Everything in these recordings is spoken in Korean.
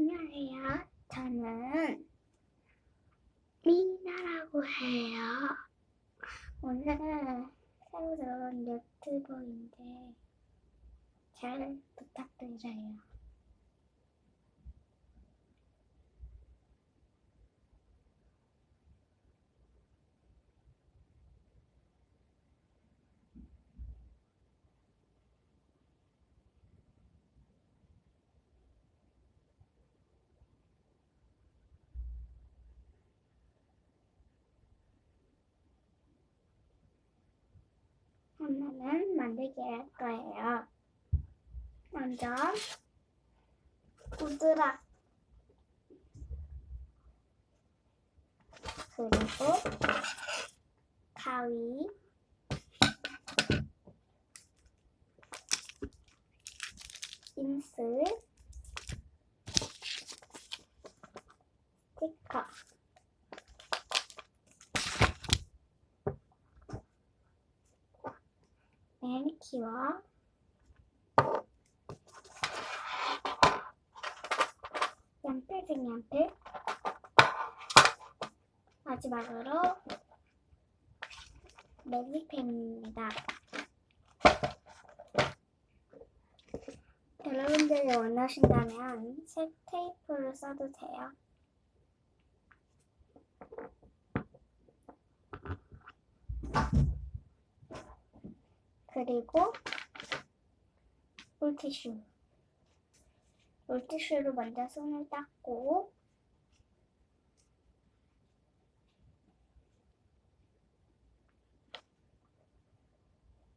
안녕하세요. 저는 미나라고 해요. 오늘은 새로 들어온 유튜버인데 잘 부탁드려요. 오늘은 만들기 할 거예요. 먼저 우드락 그리고 가위 인스 스티커 매니큐어 연필색 연필 마지막으로 매직펜입니다. 여러분들이 원하신다면 색 테이프를 써도 돼요. 그리고 물티슈. 물티슈로 먼저 손을 닦고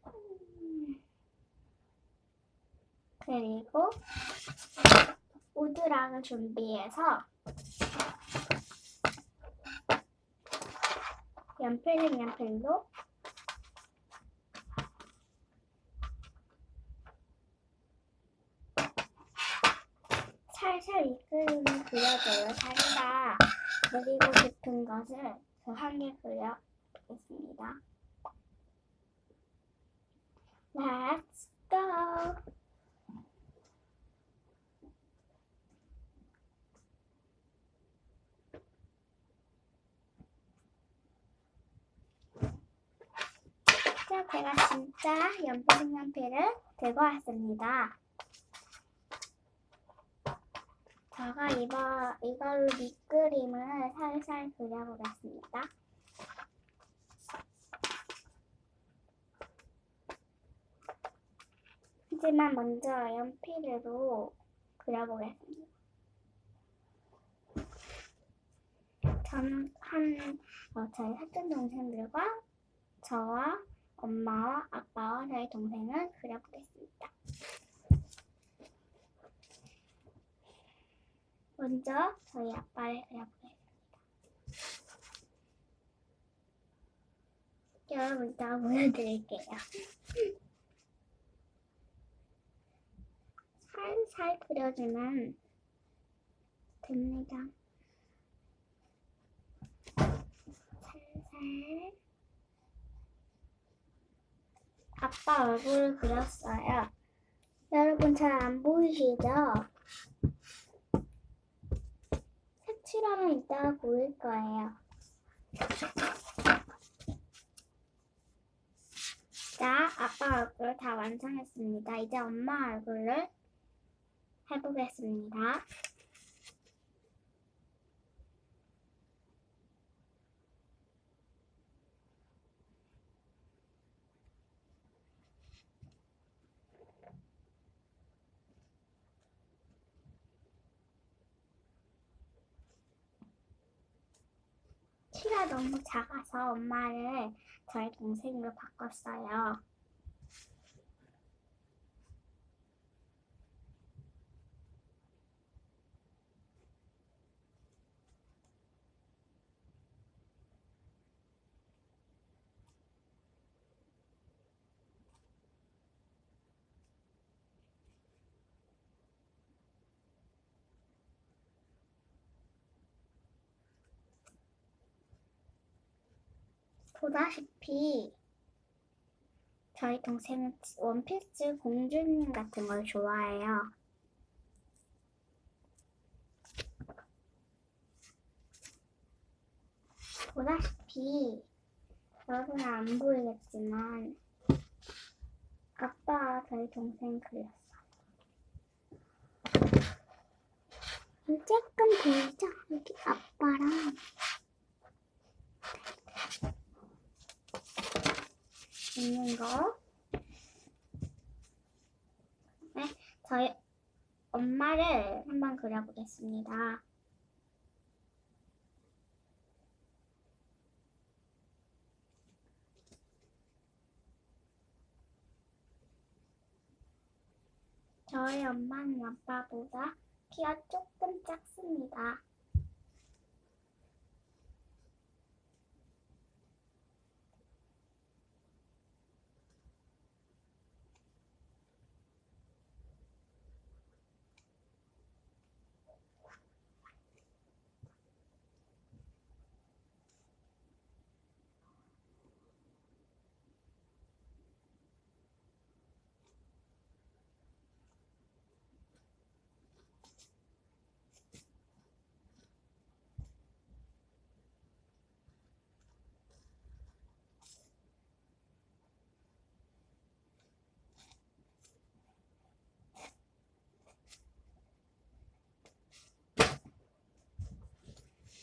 음, 그리고 우드락을 준비해서 연필은 연필로 살살 이끌림을 그려줘요. 자기가 그리고 싶은 것을 더하게 그려보겠습니다. Let's go! 자, 제가 진짜 연필 연필을 들고 왔습니다. 제가 이거, 이걸로 밑그림을 살살 그려보겠습니다. 하지만 먼저 연필으로 그려보겠습니다. 저는 한, 어, 저희 사촌 동생들과 저와 엄마와 아빠와 저희 동생을 그려보겠습니다. 먼저 저희 아빠를 그려보겠습니다. 여러분 이따 보여드릴게요. 살살 그려주면 됩니다. 살살. 아빠 얼굴을 그렸어요. 여러분 잘 안 보이시죠? 색칠하면 이따가 보일 거예요. 자, 아빠 얼굴 다 완성했습니다. 이제 엄마 얼굴을 해보겠습니다. 키가 너무 작아서 엄마를 저희 동생으로 바꿨어요. 보다시피 저희 동생은 원피스 공주님 같은 걸 좋아해요. 보다시피 여러분은 안 보이겠지만 아빠가 저희 동생 그렸어. 조금 보이죠? 여기 아빠랑 있는 거. 네, 저희 엄마를 한번 그려보겠습니다. 저희 엄마는 아빠보다 키가 조금 작습니다.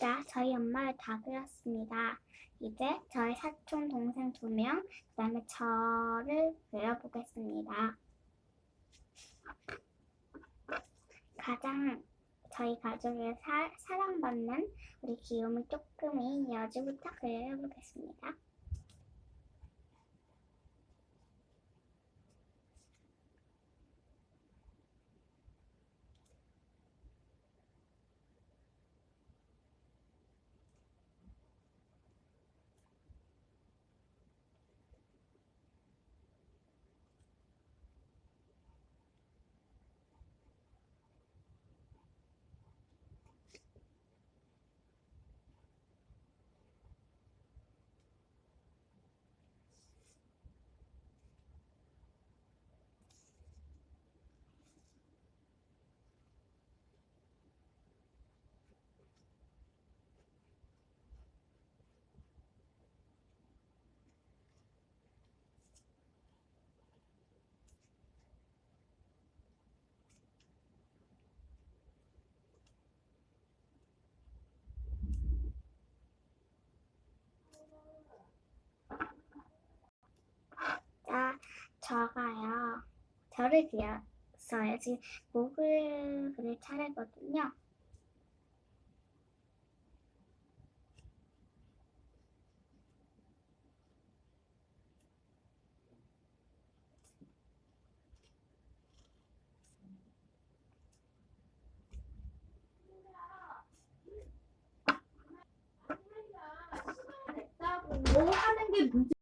자, 저희 엄마를 다 그렸습니다. 이제 저희 사촌 동생 두 명, 그 다음에 저를 그려보겠습니다. 가장 저희 가족에 사, 사랑받는 우리 귀요미 쪼끄미 여주부터 그려보겠습니다. 자, 저가요. 저를 그렸어요. 지금 목을 그릴 차례거든요. 뭐 하는 게 문제